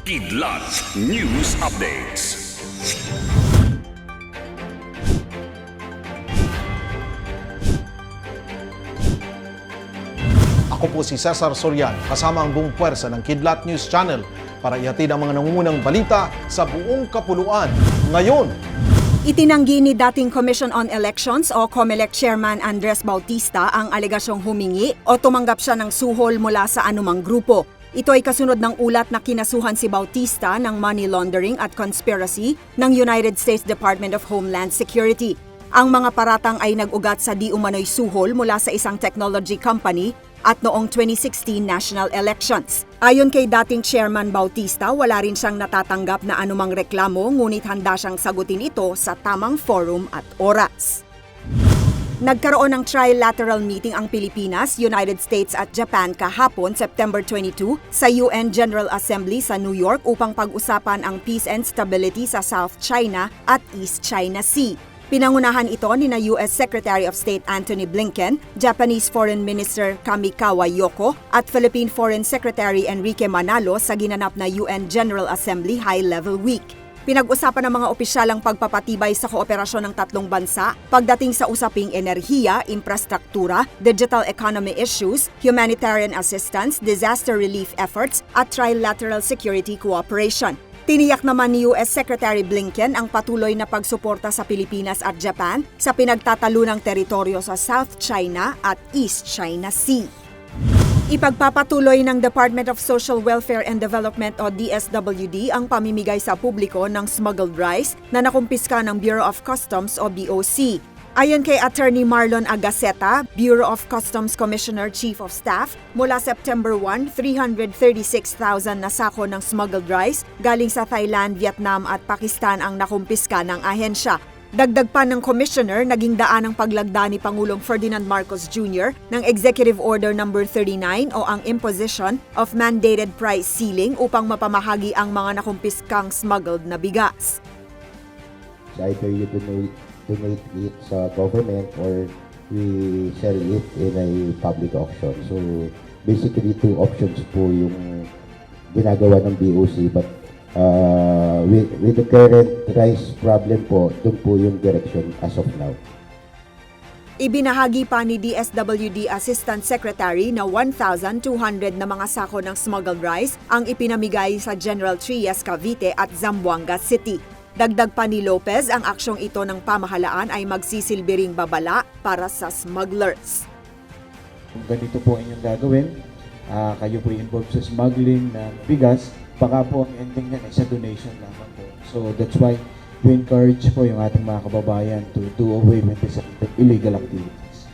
Kidlat News Updates. Ako po si Cesar Sorian, kasama ang buong puwersa ng Kidlat News Channel para ihatid ang mga nangungunang balita sa buong kapuluan. Ngayon, Itinanggi ni dating Commission on Elections o COMELEC Chairman Andres Bautista ang alegasyong humingi o tumanggap siya ng suhol mula sa anumang grupo. Ito ay kasunod ng ulat na kinasuhan si Bautista ng money laundering at conspiracy ng United States Department of Homeland Security. Ang mga paratang ay nag-ugat sa di umano'y suhol mula sa isang technology company at noong 2016 national elections. Ayon kay dating Chairman Bautista, wala rin siyang natatanggap na anumang reklamo ngunit handa siyang sagutin ito sa tamang forum at oras. Nagkaroon ng trilateral meeting ang Pilipinas, United States at Japan kahapon, September 22, sa UN General Assembly sa New York upang pag-usapan ang peace and stability sa South China at East China Sea. Pinangunahan ito ni na US Secretary of State Antony Blinken, Japanese Foreign Minister Kamikawa Yoko at Philippine Foreign Secretary Enrique Manalo sa ginanap na UN General Assembly High-Level Week. Pinag-usapan ng mga opisyalang pagpapatibay sa kooperasyon ng tatlong bansa pagdating sa usaping enerhiya, infrastruktura, digital economy issues, humanitarian assistance, disaster relief efforts at trilateral security cooperation. Tiniyak naman ni US Secretary Blinken ang patuloy na pagsuporta sa Pilipinas at Japan sa pinagtatalunang teritoryo sa South China at East China Sea. Ipagpapatuloy ng Department of Social Welfare and Development o DSWD ang pamimigay sa publiko ng smuggled rice na nakumpiska ng Bureau of Customs o BOC. Ayon kay Attorney Marlon Agaseta, Bureau of Customs Commissioner Chief of Staff, mula September 1, 336,000 na sako ng smuggled rice galing sa Thailand, Vietnam at Pakistan ang nakumpiska ng ahensya. Dagdag pa ng commissioner, naging daan ang paglagda ni Pangulong Ferdinand Marcos Jr. ng Executive Order No. 39 o ang Imposition of Mandated Price Ceiling upang mapamahagi ang mga nakumpiskang smuggled na bigas. either you donate donate it sa government or we sell it in a public auction. So basically two options po yung ginagawa ng BOC but uh, with, with the current rice problem po, doon po yung direction as of now. Ibinahagi pa ni DSWD Assistant Secretary na 1,200 na mga sako ng smuggled rice ang ipinamigay sa General Trias Cavite at Zamboanga City. Dagdag pa ni Lopez, ang aksyong ito ng pamahalaan ay magsisilbi ring babala para sa smugglers. Kung ganito po inyong gagawin, ah, kayo po involved sa smuggling ng bigas, baka po ang ending niyan ay sa donation lamang po. So that's why we encourage po yung ating mga kababayan to do away with this illegal activities.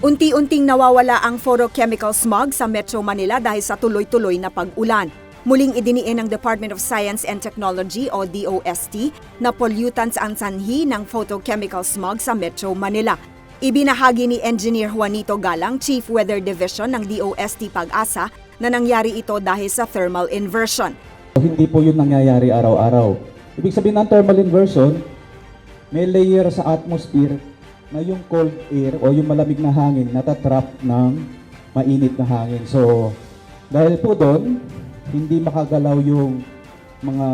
Unti-unting nawawala ang photochemical smog sa Metro Manila dahil sa tuloy-tuloy na pag-ulan. Muling idiniin ng Department of Science and Technology o DOST na pollutants ang sanhi ng photochemical smog sa Metro Manila. Ibinahagi ni Engineer Juanito Galang, Chief Weather Division ng DOST Pag-asa, na nangyari ito dahil sa thermal inversion. Hindi po yun nangyayari araw-araw. Ibig sabihin ng thermal inversion, may layer sa atmosphere na yung cold air o yung malamig na hangin natatrap ng mainit na hangin. So, dahil po doon, hindi makagalaw yung mga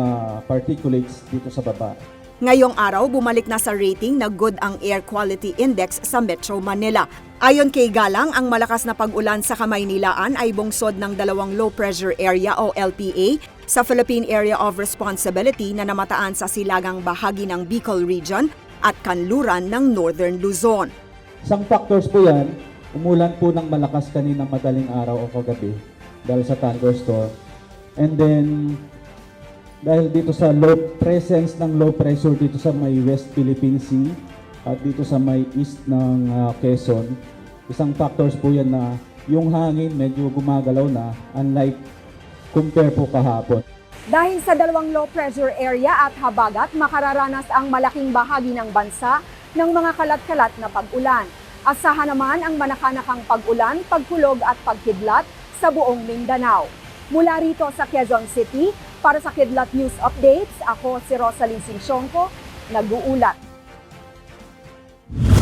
particulates dito sa baba. Ngayong araw, bumalik na sa rating na good ang Air Quality Index sa Metro Manila. Ayon kay Galang, ang malakas na pag-ulan sa Kamaynilaan ay bungsod ng dalawang low pressure area o LPA sa Philippine Area of Responsibility na namataan sa silagang bahagi ng Bicol Region at kanluran ng Northern Luzon. Isang factors po yan, umulan po ng malakas kaninang madaling araw o kagabi dahil sa thunderstorm. And then, dahil dito sa low presence ng low pressure dito sa may West Philippine Sea at dito sa may east ng ah, Quezon, isang factors po yan na yung hangin medyo gumagalaw na unlike compare po kahapon. Dahil sa dalawang low pressure area at habagat, makararanas ang malaking bahagi ng bansa ng mga kalat-kalat na pag-ulan. Asahan naman ang manakanakang pag-ulan, pagkulog at pagkidlat sa buong Mindanao. Mula rito sa Quezon City, para sa Kidlat News Updates, ako si Rosalie Sinsyongko, nag-uulat.